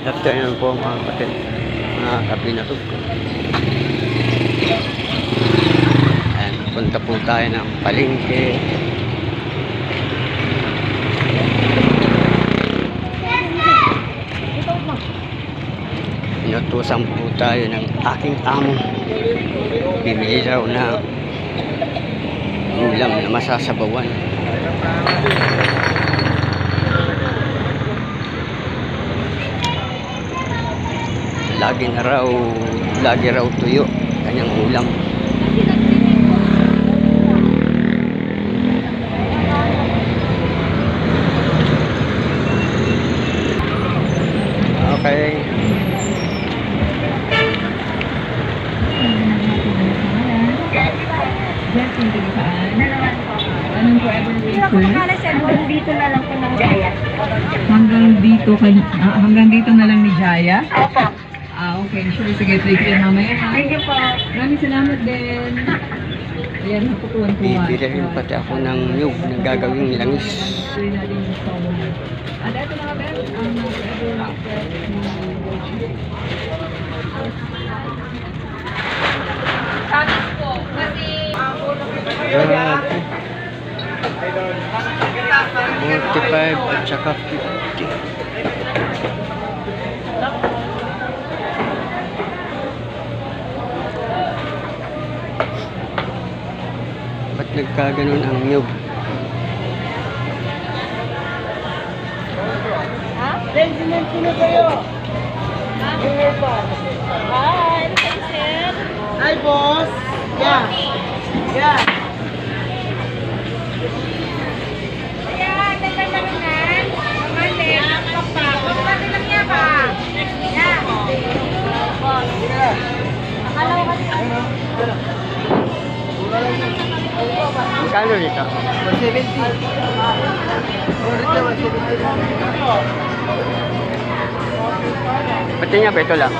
Afternoon po mga kapatid, mga kabinatog ko. Ayan, punta po tayo ng palengke. Inutusan po tayo ng aking amo. Bibili raw na ulam na masasabawan. Lagi na raw, lagi raw tuyo kanyang ulam. Okay. Dito na lang po ng gaya. Hanggang dito, kay, ah, hanggang dito na lang ni Jaya? Opo. Okay. Sure, sige. Take care mamaya. ha? Thank you po. Maraming salamat din. Ayan, nakutuwan-tuwan. Bibili rin pati ako ng nyug na gagawing langis. At ito na kami, ang forever wafer ni Grabe. 45 at saka 50. Ba't nagkaganon ang nyug? Ha? Benjamin, sino kayo? Po. Hi? Hi, boss. Yeah. Yeah. Magkano dito? 170. Ulit na 170. Pati niya ba ito lang?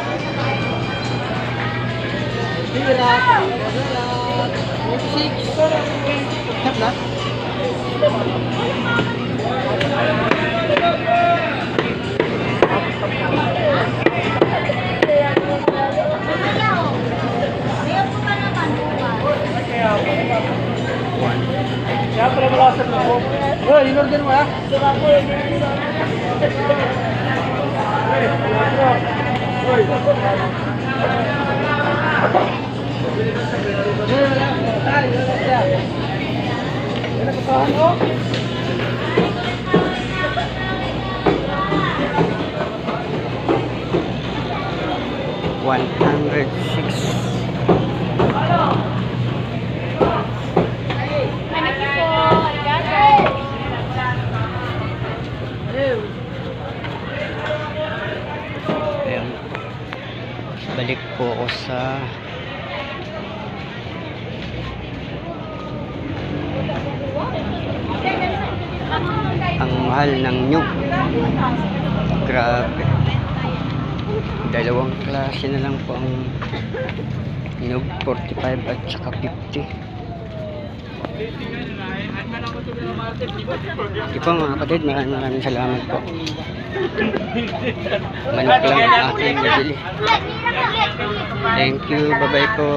Sige lang. Six. Tap na. Kaya pala malasan mo po. Oh, in-order mo ha? Balik po ako sa ang mahal ng nyug. Grabe. Dalawang klase na lang po ang nyug 45 at saka 50. Di po mga kapatid, maraming maraming salamat po. Manok lang ang aking nabili. Thank you, bye-bye po.